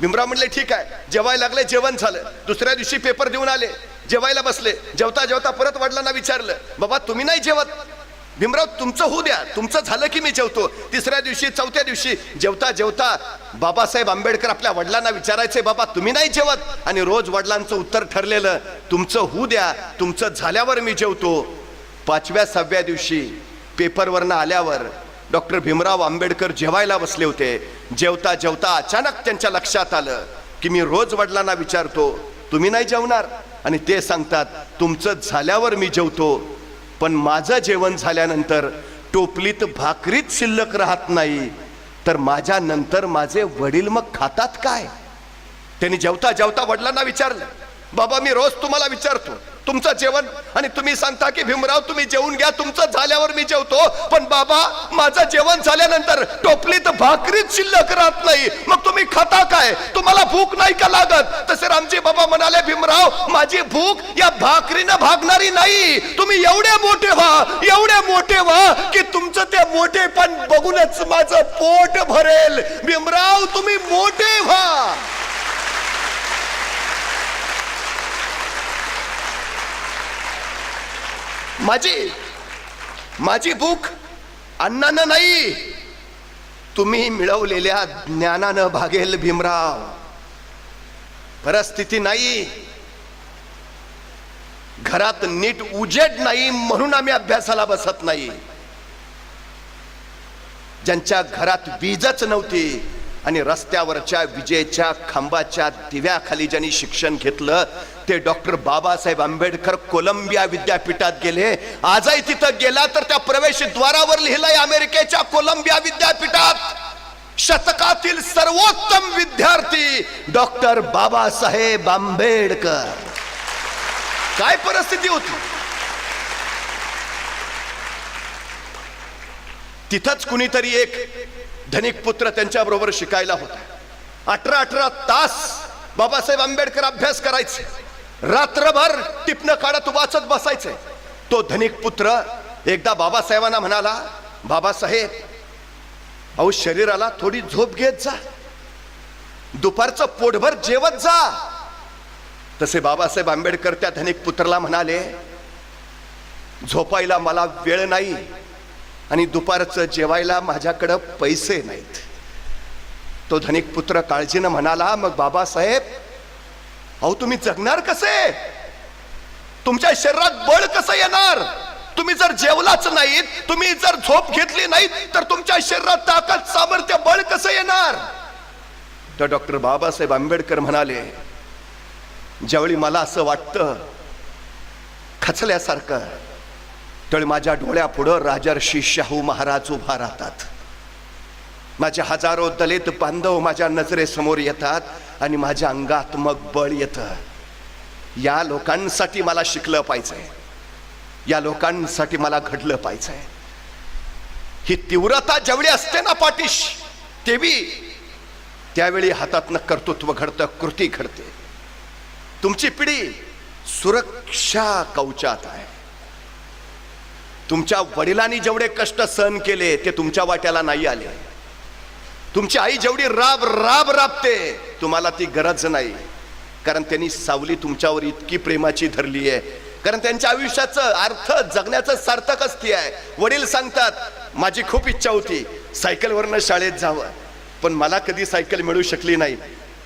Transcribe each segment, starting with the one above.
भीमराव म्हणले ठीक आहे. जेवायला लागले जेवण झालं. दुसऱ्या दिवशी पेपर देऊन आले. जेवायला बसले. जेवता जेवता परत वडिलांना विचारलं बाबा तुम्ही नाही जेवत? भीमराव तुमचं होऊ द्या. तुमचं झालं की मी जेवतो. तिसऱ्या दिवशी चौथ्या दिवशी जेवता जेवता बाबासाहेब आंबेडकर आपल्या वडिलांना विचारायचे बाबा तुम्ही नाही जेवत? आणि रोज वडिलांचं उत्तर ठरलेलं तुमचं होऊ द्या. तुमचं झाल्यावर मी जेवतो. पाचव्या सहाव्या दिवशी पेपरवरनं आल्यावर डॉक्टर भीमराव आंबेडकर जेवायला बसले होते. जेवता जेवता अचानक त्यांच्या लक्षात आलं की मी रोज वडिलांना विचारतो तुम्ही नाही जेवणार? आणि ते सांगतात तुमचं झाल्यावर मी जेवतो. पण माझं जेवण झाल्यानंतर टोपलीत भाकरीत शिल्लक राहत नाही. तर माझ्या नंतर माझे वडील मग खातात काय? त्यांनी जेवता जेवता वडिलांना विचारलं बाबा मी रोज तुम्हाला विचारतो. तुमचं जेवण. आणि तुम्ही सांगता की भीमराव तुम्ही जेवून घ्या. तुमचं झाल्यावर मी जेवतो. पण बाबा माझं जेवण झाल्यानंतर टोपलीत भाकरीत शिल्लक राहत नाही. मग तुम्ही खाता काय? तुम्हाला भूक नाही का लागत? तसे रामजी बाबा म्हणाले भीमराव माझी भूक या भाकरीनं भागणारी नाही. तुम्ही एवढे मोठे व्हा एवढे मोठे व्हा की तुमचं ते मोठेपण बघूनच माझं पोट भरेल. भीमराव तुम्ही मोठे व्हा. माझी माझी भूक अन्नानं नाही. तुम्ही मिळवलेल्या ज्ञानानं भागेल भीमराव. परिस्थिती नाही. घरात नीट उजेड नाही म्हणून आम्ही अभ्यासाला बसत नाही. ज्यांच्या घरात वीजच नव्हती आणि रस्त्यावरच्या विजेच्या खांबाच्या दिव्याखाली ज्यांनी शिक्षण घेतलं ते डॉक्टर बाबासाहेब आंबेडकर कोलंबिया विद्यापीठात गेले. आजही तिथं गेला तर त्या प्रवेशद्वारावर लिहिलंय अमेरिकेच्या कोलंबिया विद्यापीठात शतकातील सर्वोत्तम विद्यार्थी डॉक्टर बाबासाहेब आंबेडकर. काय परिस्थिती होती? तिथंच कुणीतरी एक धनिक पुत्र त्यांच्या बरोबर शिकायला होता. अठरा अठरा तास बाबासाहेब आंबेडकर अभ्यास करायचे. रात्रभर टिपणं काढत वाचत बसायचे. तो धनिक पुत्र एकदा बाबासाहेबांना म्हणाला बाबासाहेब अहो शरीराला थोडी झोप घेत जा. दुपारचं पोटभर जेवत जा. तसे बाबासाहेब आंबेडकर त्या धनिक पुत्राला म्हणाले झोपायला मला वेळ नाही आणि दुपारचं जेवायला माझ्याकडं पैसे नाहीत. तो धनिक पुत्र काळजीनं म्हणाला मग बाबासाहेब अहो तुम्ही जगणार कसे? तुमच्या शरीरात बळ कसं येणार? तुम्ही जर जेवलाच नाहीत तुम्ही जर झोप घेतली नाहीत तर तुमच्या शरीरात ताकद सामर्थ्य बळ कसं येणार? तर डॉक्टर बाबासाहेब आंबेडकर म्हणाले ज्यावेळी मला असं वाटतं खचल्यासारखं त्यावेळी माझ्या डोळ्यापुढं राजर्षी शाहू महाराज उभा राहतात. माझे हजारो दलित बांधव माझ्या नजरेसमोर येतात आणि माझ्या अंगात मग बळ येतं. या लोकांसाठी मला शिकलं पाहिजे. या लोकांसाठी मला घडलं पाहिजे. ही तीव्रता जेवढी असते ना पाठीश तेवी त्यावेळी हातातनं कर्तृत्व घडतं कृती घडते. तुमची पिढी सुरक्षा कवचात आहे. तुमच्या वडिलांनी जेवढे कष्ट सहन केले ते तुमच्या वाट्याला नाही आले. तुमची आई जेवढी राब राब राबते तुम्हाला ती गरज नाही. कारण त्यांनी सावली तुमच्यावर इतकी प्रेमाची धरली आहे. कारण त्यांच्या आयुष्याचं अर्थ जगण्याचं सार्थकच ती आहे. वडील सांगतात माझी खूप इच्छा होती सायकलवरनं शाळेत जावं. पण मला कधी सायकल मिळू शकली नाही.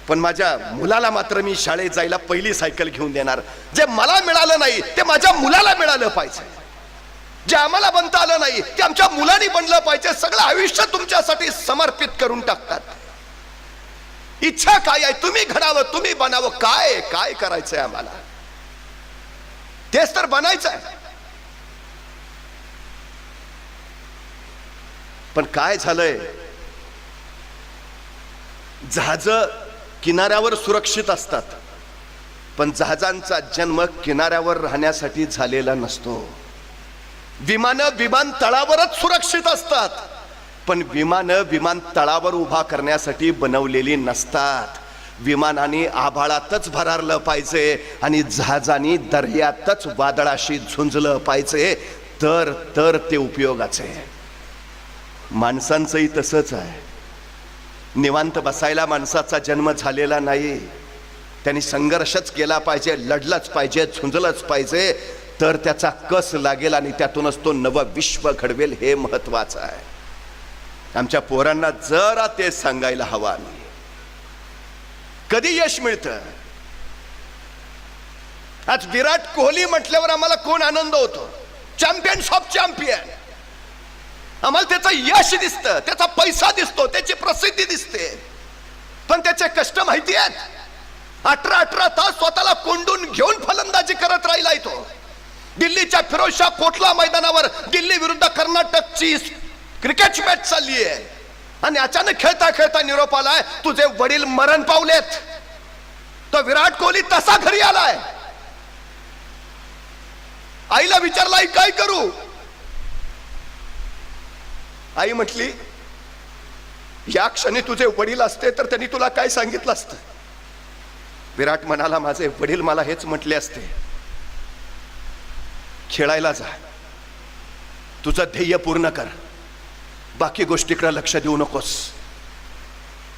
पण माझ्या मुलाला मात्र मी शाळेत जायला पहिली सायकल घेऊन देणार. जे मला मिळालं नाही ते माझ्या मुलाला मिळालं पाहिजे. जे आम्हाला बनता आलं नाही ते आमच्या मुलांनी बनलं पाहिजे. सगळं आयुष्य तुमच्यासाठी समर्पित करून टाकतात. इच्छा काय आहे? तुम्ही घडावं तुम्ही बनावं. काय काय करायचंय आम्हाला? तेच तर बनायचं आहे पण काय झालंय? जहाज किनाऱ्यावर सुरक्षित असतात. पण जहाजांचा जन्म किनाऱ्यावर राहण्यासाठी झालेला नसतो. विमानं विमानतळावरच सुरक्षित असतात. पण विमानं विमानतळावर उभा करण्यासाठी बनवलेली नसतात. विमानाने आभाळातच भरारलं पाहिजे आणि जहाजाने दर्यातच वादळाशी झुंजलं पाहिजे. तर तर ते उपयोगाचे. माणसांचंही तसंच आहे. निवांत बसायला माणसाचा जन्म झालेला नाही. त्यांनी संघर्षच केला पाहिजे लढलंच पाहिजे झुंजलंच पाहिजे. तर त्याचा कस लागेल आणि त्यातूनच तो नवं विश्व घडवेल हे महत्वाचं आहे. आमच्या पोरांना जरा ते सांगायला हवं आम्ही. कधी यश मिळतं? आज विराट कोहली म्हटल्यावर आम्हाला कोण आनंद होतो? चॅम्पियन्स ऑफ चॅम्पियन आम्हाला त्याचं यश दिसतं त्याचा पैसा दिसतो त्याची प्रसिद्धी दिसते. पण त्याचे कष्ट माहिती आहेत? अठरा अठरा तास स्वतःला कोंडून घेऊन फलंदाजी करत राहिला तो. दिल्लीच्या फिरोजशाह कोटला मैदानावर दिल्ली विरुद्ध कर्नाटकची क्रिकेट मॅच चालली आहे. आणि अचानक खेळता खेळता निरोप आलाय. तुझे वडील मरण पावलेत. तो विराट कोहली तसा घरी आलाय. आईला विचारलाय काय करू? आई म्हटली या क्षणी तुझे वडील असते तर त्यांनी तुला काय सांगितलं असतं? विराट म्हणाला माझे वडील मला हेच म्हटले असते. खेळायला जा. तुझं ध्येय पूर्ण कर. बाकी गोष्टीकडे लक्ष देऊ नकोस.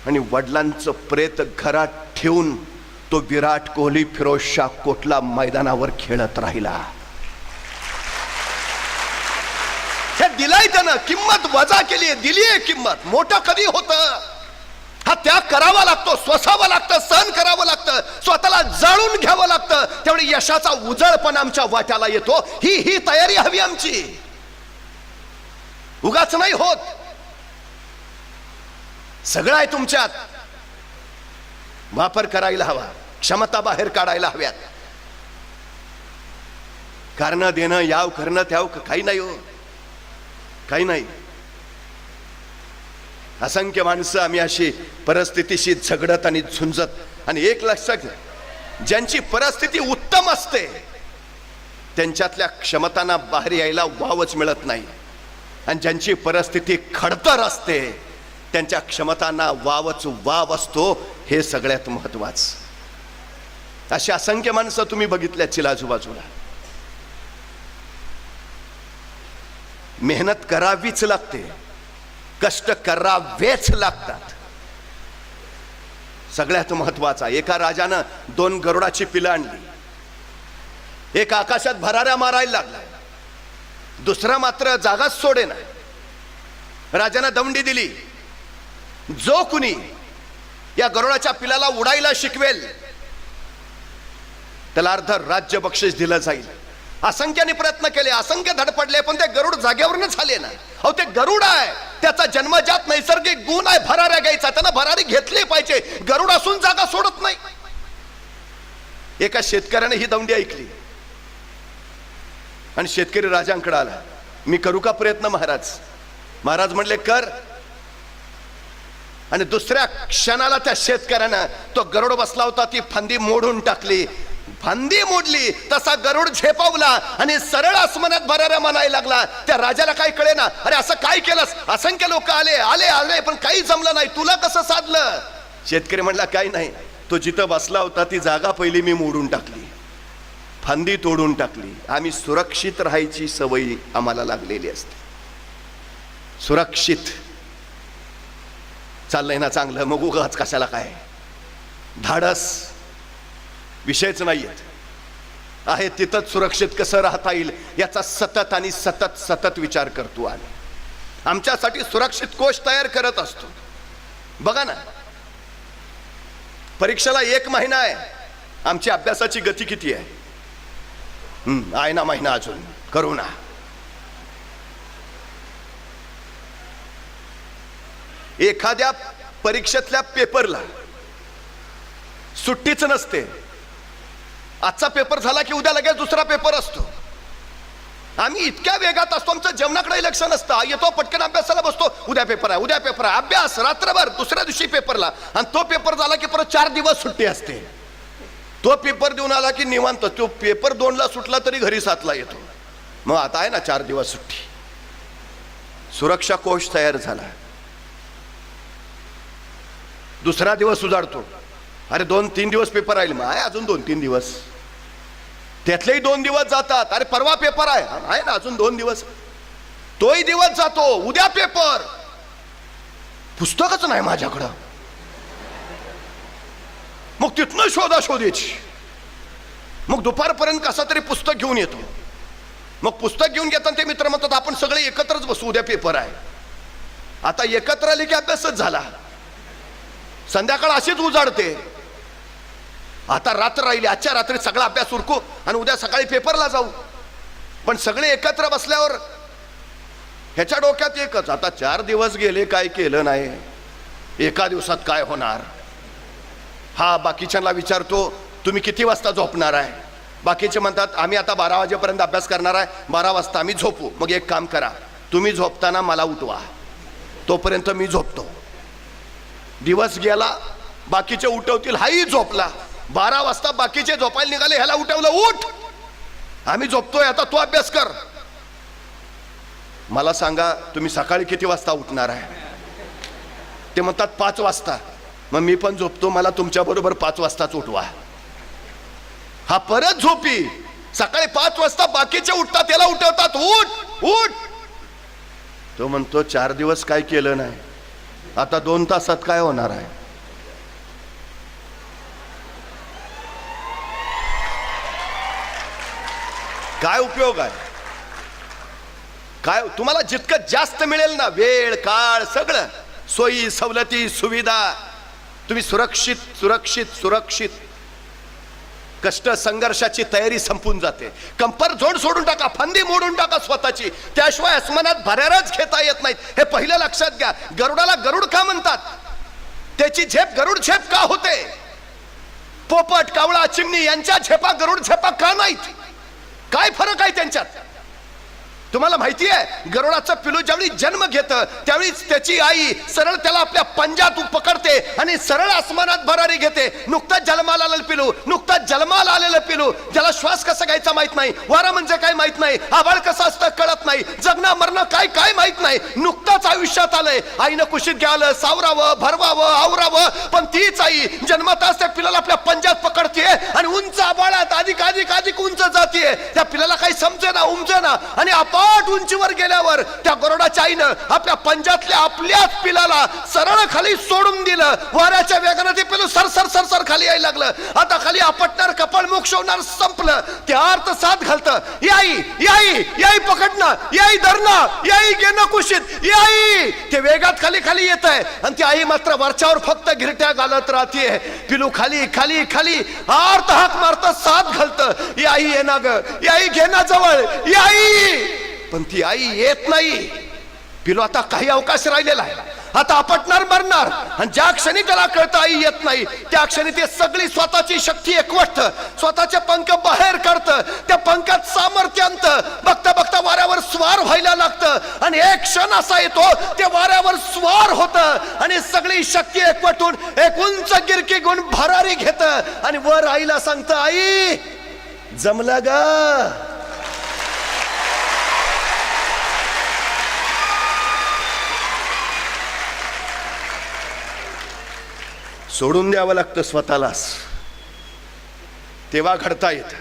आणि वडिलांचं प्रेत घरात ठेवून तो विराट कोहली फिरोजशाह कोटला मैदानावर खेळत राहिला. हे दिलाय त्यानं. किंमत वजा केली आहे दिली आहे किंमत. मोठं कधी होतं? त्याग करावा लागतो स्वसावं लागतं सहन करावं लागतं स्वतःला जाळून घ्यावं लागतं. त्यामुळे यशाचा उजळ पण आमच्या वाट्याला येतो. ही ही तयारी हवी आमची. उगाच नाही होत. सगळं आहे तुमच्यात. वापर करायला हवा. क्षमता बाहेर काढायला हव्यात. कारण देणं याव करणं त्याव काही नाही हो. काही नाही. असंख्य माणसं आम्ही अशी परिस्थितीशी झगडत आणि झुंजत आणि एक लक्षात घ्या ज्यांची परिस्थिती उत्तम असते त्यांच्यातल्या क्षमतांना बाहेर यायला वावच मिळत नाही. आणि ज्यांची परिस्थिती खडतर असते त्यांच्या क्षमतांना वावच वाव असतो हे सगळ्यात महत्वाचं अशी असंख्य माणसं तुम्ही बघितल्या आजूबाजूला. मेहनत करावीच लागते. कष्ट करावेच लागतात. सगळ्यात महत्त्वाचा एका राजानं दोन गरुडाची पिलं आणली. एक आकाशात भराऱ्या मारायला लागला. दुसरा मात्र जागाच सोडे ना राजानं दमडी दिली. जो कुणी या गरुडाच्या पिलाला उडायला शिकवेल त्याला अर्ध राज्य बक्षीस दिलं जाईल. असंख्याने प्रयत्न केले असंख्य धडपडले पण ते गरुड जागेवरूनच आले ना. अहो ते गरुड आहे. त्याचा जन्मजात नैसर्गिक गुण आहे भराऱ्या घ्यायचा त्यानं भरारी घेतली पाहिजे. गरुड असून जागा सोडत नाही. एका शेतकऱ्याने ही दौंडी ऐकली. आणि शेतकरी राजांकडे आला. मी करू का प्रयत्न महाराज? महाराज म्हणले कर. आणि दुसऱ्या क्षणाला त्या शेतकऱ्यानं तो गरुड बसला होता ती फांदी मोडून टाकली. फांदी मोडली तसा गरुड झेपावला आणि सरळ आसमानात भराऱ्या म्हणायला लागला. त्या राजाला काय कळे ना अरे असं काय केलंस? असंख्य लोक आले आले आले पण काही जमलं नाही. तुला कसं साधलं? शेतकरी म्हणला काही नाही. तो जिथं बसला होता ती जागा पहिली मी मोडून टाकली. फांदी तोडून टाकली. आम्ही सुरक्षित राहायची सवयी आम्हाला लागलेली असते. सुरक्षित. चाललंय ना चांगलं. मग उगाच कशाला काय? धाडस. विषयच नाही आहे तिथंच सुरक्षित कसं राहता येईल याचा सतत आणि सतत सतत विचार करतो आम्ही. आमच्यासाठी सुरक्षित कोश तयार करत असतो. बघा ना परीक्षेला एक महिना आहे. आमची अभ्यासाची गती किती आहे? हम्म, आहे ना महिना अजून. करू ना. एखाद्या परीक्षेतल्या पेपरला सुट्टीच नसते. आजचा पेपर झाला की उद्या लगेच दुसरा पेपर असतो. आम्ही इतक्या वेगात असतो आमचं जेवणाकडे लक्ष नसतं. येतो पटकन अभ्यासाला बसतो. उद्या पेपर आहे उद्या पेपर आहे. अभ्यास रात्रभर दुसऱ्या दिवशी पेपरला आणि तो पेपर झाला की परत चार दिवस सुट्टी असते. तो पेपर देऊन आला की निवांत. तो पेपर दोनला सुटला तरी घरी सातला येतो. मग आता आहे ना चार दिवस सुट्टी. सुरक्षा कोश तयार झाला. दुसरा दिवस उजाडतो. अरे दोन तीन दिवस पेपर राहील मग आहे अजून दोन तीन दिवस. त्यातलेही दोन दिवस जातात. अरे परवा पेपर आहे. आहे ना अजून दोन दिवस. तोही दिवस जातो. उद्या पेपर. पुस्तकच नाही माझ्याकडं. मग तिथनं शोधा शोधायची मग दुपारपर्यंत कसा तरी पुस्तक घेऊन येतो. मग पुस्तक घेऊन घेताना ते मित्र म्हणतात आपण सगळे एकत्रच बसू उद्या पेपर आहे. आता एकत्र आले की अभ्यासच झाला. संध्याकाळ अशीच उजाडते. आता रात्र राहिली आजच्या रात्री सगळा अभ्यास उरकू आणि उद्या सकाळी पेपरला जाऊ. पण सगळे एकत्र बसल्यावर ह्याच्या डोक्यात एकच आता चार दिवस गेले काय केलं नाही. एका दिवसात काय होणार? हा बाकीच्यांना विचारतो तुम्ही किती वाजता झोपणार आहे? बाकीचे म्हणतात आम्ही आता बारा वाजेपर्यंत अभ्यास करणार आहे बारा वाजता आम्ही झोपू. मग एक काम करा तुम्ही झोपताना मला उठवा. तोपर्यंत मी झोपतो. दिवस गेला बाकीचे उठवतील हाही झोपला. बारा वाजता बाकीचे झोपायला निघाले ह्याला उठवलं उठ! आम्ही झोपतोय आता तू अभ्यास कर. मला सांगा तुम्ही सकाळी किती वाजता उठणार आहे? ते म्हणतात पाच वाजता. मग मी पण झोपतो मला तुमच्या बरोबर पाच वाजताच उठवा. हा परत झोपी. सकाळी पाच वाजता बाकीचे उठतात त्याला उठवतात. उठ उठ! तो म्हणतो चार दिवस काय केलं नाही. आता दोन तासात काय होणार आहे? काय उपयोग आहे? काय तुम्हाला जितकं जास्त मिळेल ना वेळ काळ सगळं सोयी सवलती सुविधा तुम्ही सुरक्षित सुरक्षित सुरक्षित. कष्ट संघर्षाची तयारी संपून जाते. कंपर झोड सोडून टाका फंदी मोडून टाका स्वतःची. त्याशिवाय अस्मानात भऱ्यारच घेता येत नाहीत. हे पहिलं लक्षात घ्या. गरुडाला गरुड का म्हणतात? त्याची झेप गरुड झेप का होते? पोपट कावळा चिमणी यांच्या झेपा गरुड झेपा का नाहीत? काय फरक आहे त्यांच्यात? तुम्हाला माहिती आहे गरुडाचं पिलू ज्यावेळी जन्म घेतं त्यावेळी त्याची आई सरळ त्याला आपल्या पंजात पकडते आणि सरळ आसमानात भरारी घेते. नुकताच जन्माला आलेलं पिलू नुकताच जन्माला आलेलं पिलू. त्याला श्वास कसा घ्यायचा माहीत नाही वारा म्हणजे काय माहीत नाही आबाळ कसं असतं कळत नाही जगणं मरणं काय काय माहीत नाही. नुकताच आयुष्यात आलंय. आईनं कुशीत घ्यालं सावरावं भरवावं आवरावं पण तीच आई जन्मताच त्या पिलाला आपल्या पंजात पकडते आणि उंच आभाळ काजी काजी अधिक उंच जाते त्या पिलाला काही समजे ना. आणि अपाट उंचीवर गेल्यावर त्या गरोडाच्या आईनं आपल्या पंजातल्या आपल्याच पिलाला सरळ खाली सोडून दिलं. वाऱ्याच्या वेगानं ते पिलू सरसर सरसर खाली यायला लागलं. आता खाली आपटणार कपाळ मोक्ष होणार संपलं. ते अर्थ साथ घालतं. याई याई याई पकडणं याई धरणं याई घेणं कुशीत याई. ते वेगात खाली खाली येत आहे आणि ती आई मात्र वरच्यावर फक्त घिरट्या घालत राहते पिलू खाली खाली खाली आर्त हाक मारत साथ घालत. याई ये ना ग. याई घेणं जवळ. या आई. पण ती आई येत नाही. पिलो आता काही अवकाश राहिलेला आहे. आता आपटणार मरणार. आणि ज्या क्षणी त्याला कळतं आई येत नाही त्या क्षणी ते सगळी स्वतःची शक्ती एकवट स्वतःचे पंख बाहेर काढत. त्या पंखात सामर्थ्यांत बघता बघता वाऱ्यावर स्वार व्हायला लागतं. आणि एक क्षण असा येतो ते वाऱ्यावर स्वार होत. आणि सगळी शक्ती एकवटून एक उंच गिरकी गुण भरारी घेत. आणि वर आईला सांगत आई जमलं ग. सोडून द्यावं लागतं स्वतःलाच. तेव्हा घडता येत.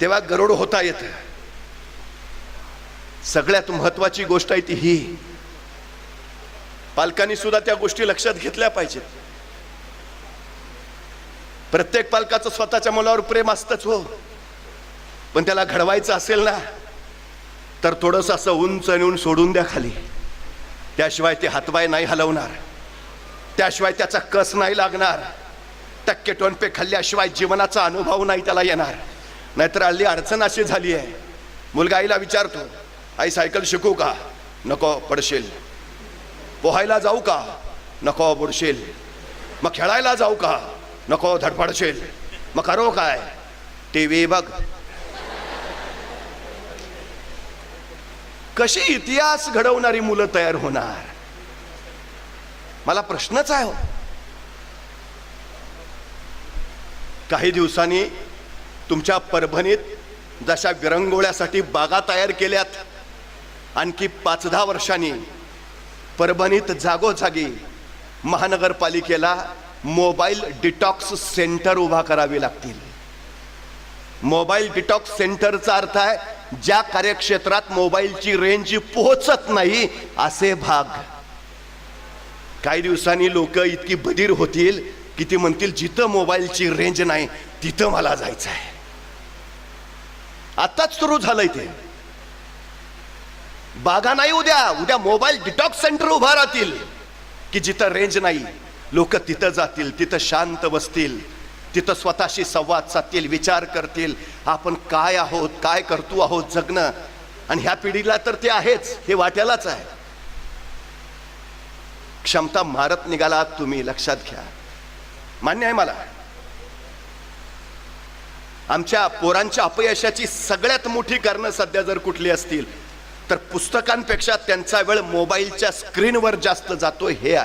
तेव्हा गरुड होता येत. सगळ्यात महत्वाची गोष्ट आहे ती ही. पालकांनी सुद्धा त्या गोष्टी लक्षात घेतल्या पाहिजेत. प्रत्येक पालकाचं स्वतःच्या मुलावर प्रेम असतच हो. पण त्याला घडवायचं असेल ना तर थोडस असं उंच नेऊन सोडून द्या खाली. त्याशिवाय ते हातवाय नाही हलवणार. त्याशिवाय त्याचा कस नाही लागणार. टक्के टोनपे खाल्ल्याशिवाय जीवनाचा अनुभव नाही त्याला येणार. नाहीतर हल्ली अडचण अशी झाली आहे. मुलगा आईला विचारतो आई सायकल शिकू का? नको पडशील. पोहायला जाऊ का? नको बुडशील. मग खेळायला जाऊ का? नको धडपडशील. मग करो काय? टी व्ही बघ. कशी इतिहास घडवणारी मुलं तयार होणार? मला प्रश्नच आहे हो. काही दिवसांनी तुमच्या परभणीत जशा विरंगोळ्यासाठी बागा तयार केल्यात आणखी पाच दहा वर्षांनी परभणीत जागोजागी महानगरपालिकेला मोबाईल डिटॉक्स सेंटर उभा करावी लागतील मोबाईल डिटॉक्स सेंटरचा अर्थ आहे ज्या कार्यक्षेत्रात मोबाईलची रेंज पोहोचत नाही असे भाग काही दिवसांनी लोक इतकी बधीर होतील की ती म्हणतील जिथं मोबाईलची रेंज नाही तिथं मला जायचं आहे. आताच सुरू झालंय ते. बागा नाही उद्या उद्या मोबाईल डिटॉक्स सेंटर उभा राहतील. की जिथं रेंज नाही लोक तिथं जातील तिथं शांत बसतील तिथं स्वतःशी संवाद साधतील विचार करतील. आपण काय आहोत काय करतो आहोत जगणं? आणि ह्या पिढीला तर ते आहेच हे वाट्यालाच आहे. क्षमता मारत निघालात तुम्ही लक्षात घ्या. मान्य आहे मला. आमच्या पोरांच्या अपयशाची सगळ्यात मोठी कारणं सध्या जर कुठली असतील तर पुस्तकांपेक्षा त्यांचा वेळ मोबाईलच्या स्क्रीनवर जास्त जातो हे आहे.